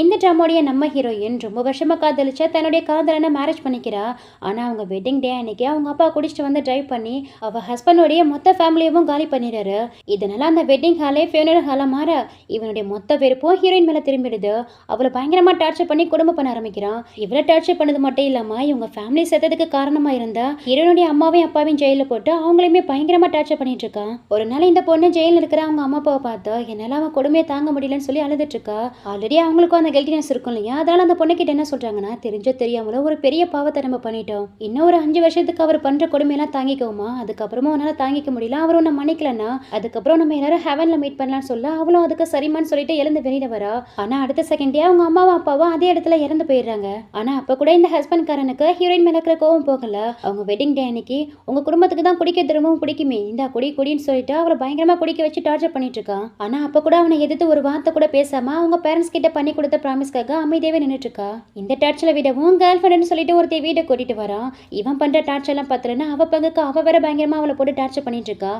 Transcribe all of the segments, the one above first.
இந்த ட்ராமோடைய நம்ம ஹீரோயின் ரொம்ப வருஷமாக காதலிச்சா தன்னுடைய காதலனை மேரேஜ் பண்ணிக்கிறா. ஆனால் அவங்க வெட்டிங் டே அன்னைக்கு அவங்க அப்பா குடிச்சிட்டு வந்து டிரைவ் பண்ணி அவ ஹஸ்பண்டோடைய மொத்த ஃபேமிலியவும் காலி பண்ணிடுறாரு. இதனால அந்த வெட்டிங் ஹாலே ஃபியூனரல் ஹாலாக மாற இவனுடைய மொத்த வெறுப்பும் ஹீரோயின் மேலே திரும்பிடுது. அவளை பயங்கரமாக டார்ச்சர் பண்ணி குடும்பம் பண்ண ஆரம்பிக்கிறான். இவ்வளோ டார்ச்சர் பண்ணது மட்டும் இல்லாமல் இவங்க ஃபேமிலி செத்ததுக்கு காரணமாக இருந்தா ஹீரோனுடைய அம்மாவையும் அப்பாவையும் ஜெயிலில் போட்டு அவங்களையுமே பயங்கரமாக டார்ச்சர் பண்ணிட்டு இருக்கான். ஒரு நாள் இந்த பொண்ணு ஜெயிலில் இருக்கிற அவங்க அம்மா அப்பாவை பார்த்தா என்னால் அவன் கொடுமையை தாங்க முடியலன்னு சொல்லி அழுதுட்டு இருக்கா. ஆல்ரெடி அவங்களுக்கும் அந்த கெல்டினஸ் இருக்கும் இல்லையா? அதனால் அந்த பொண்ணு கிட்ட என்ன சொல்றாங்கன்னா தெரிஞ்சோ தெரியாமலோ ஒரு பெரிய பாவத்தை நம்ம பண்ணிட்டோம். இன்னும் ஒரு அஞ்சு வருஷத்துக்கு அவர் பண்ற கொடுமையெல்லாம் தாங்கிக்கோமா? அதுக்கப்புறமா அவனால் தாங்கிக்க முடியல. அவர் ஒன்று மன்னிக்கலன்னா அதுக்கப்புறம் நம்ம எல்லாரும் ஹெவனில் மீட் பண்ணலாம்னு சொல்ல அவளும் அதுக்கு சரிமான்னு சொல்லிட்டு எழுந்து வெளியில வரா. ஆனா அடுத்த செகண்டே அவங்க அம்மாவும் அப்பாவும் அதே இடத்துல இறந்து போயிடுறாங்க. ஆனா அப்ப கூட இந்த ஹஸ்பண்ட் காரனுக்கு ஹீரோயின் மேல இருக்கிற கோவம் போகல. அவங்க வெட்டிங் டே அன்னைக்கு உங்க குடும்பத்துக்கு தான் குடிக்க திரும்பவும் பிடிக்குமே. இந்த குடி குடின்னு சொல்லிட்டு அவரை பயங்கரமா குடிக்க வச்சு டார்ச்சர் பண்ணிட்டு இருக்கான். ஆனா அப்ப கூட அவனை எதிர்த்து ஒரு வார்த்தை கூட பேசாமல் அவங்க பேரண்ட்ஸ் கிட்ட பண்ணி கொடுத்த ப்ராமிஸ்க்காக அமைதியாகவே நின்றுட்டுருக்கா இந்த டார்ச்சரை விடவும் கேர்ள் ஃப்ரெண்ட்னு சொல்லிட்டு ஒருத்தி வீட்டை கூட்டிட்டு வரான் இவன் பண்ணுற டார்ச் எல்லாம் பத்துலன்னு அவள் பங்குக்கு அவள் வேற பயங்கரமாக அவளை போட்டு டார்ச்சர் பண்ணிட்டு இருக்கா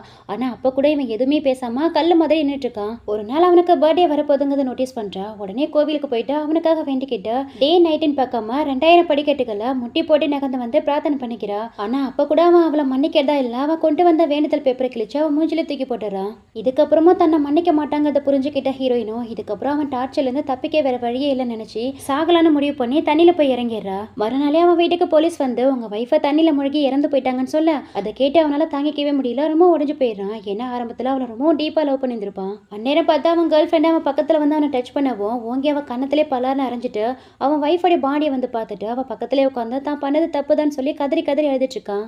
அப்போ கூட இவன் எதுவுமே பேசாமல் கல் மாதிரி நின்றுட்டுருக்கான் ஒரு நாள் அவனுக்கு பர்த்டே வரப்போதுங்கிறத நோட்டீஸ் பண்ணுறா உடனே கோவிலுக்கு போயிட்டு அவனுக்காக வேண்டிக்கிட்டு டே நைட்டுன்னு பார்க்காம ரெண்டாயிரம் படிக்கட்டுகளை முட்டி போட்டு நகர்ந்து வந்து பிரார்த்தனை பண்ணிக்கிறா. ஆனால் அப்போ கூட அவன் அவளை மன்னிக்கிறதா இல்லை அவன் கொண்டு வந்த வேண்டுதல் பேப்பரை கிழிச்சு அவன் மூஞ்சில தூக்கி போட்டுறான். இதுக்கப்புறமா தன்னை மன்னிக்க மாட்டாங்கிறத புரிஞ்சுக்கிட்ட ஹீரோயினும் இதுக்கப்புறம் அவன் டார்ச்சர்லேருந்து தப்பிக்க வேற வழியே இல்லைன்னு நினைச்சு சாகலான்னு முடிவு பண்ணி தண்ணியில போய் இறங்கிடுறா. மறுநாளே அவன் வீட்டுக்கு போலீஸ் வந்து உங்க வைஃபை தண்ணியில முழுகி இறந்து போயிட்டாங்கன்னு சொல்ல. அதை கேட்டு அவனால தாங்கிக்கவே முடியல. ரொம்ப உடஞ்சு போயிடுறான். ஏன்னா ஆரம்பத்துல அவளை ரொம்ப டீப்பா லவ் பண்ணியிருந்திருப்பான். அந்நேரம் பார்த்தா அவன் கேர்ள் ஃப்ரெண்ட் அவன் பக்கத்துல வந்து அவனை டச் பண்ணவும் ஓங்கி அவன் கன்னத்திலே பலார்னு அரைஞ்சிட்டு அவன் ஒய்ஃபோடைய பாடியை வந்து பார்த்துட்டு அவன் பக்கத்திலே உட்காந்து தான் பண்ணது தப்புதான்னு சொல்லி கதறி கதறி எழுதிட்டு இருக்கான்.